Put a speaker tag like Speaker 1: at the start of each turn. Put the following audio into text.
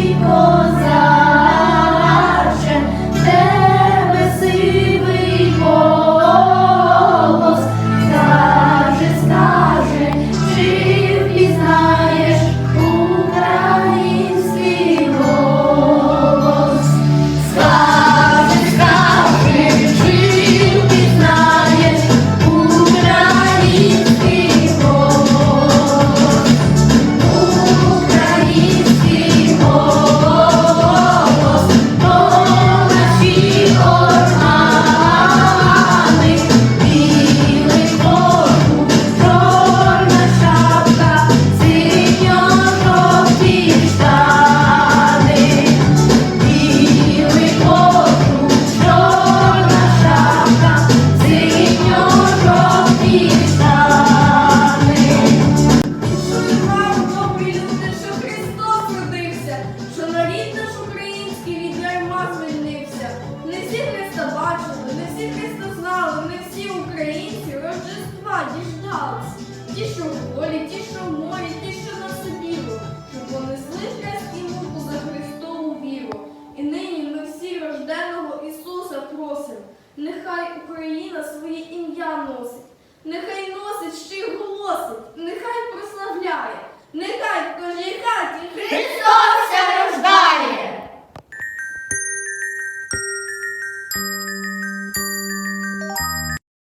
Speaker 1: because Нехай Україна своє ім'я носить, нехай носить ще й голосить.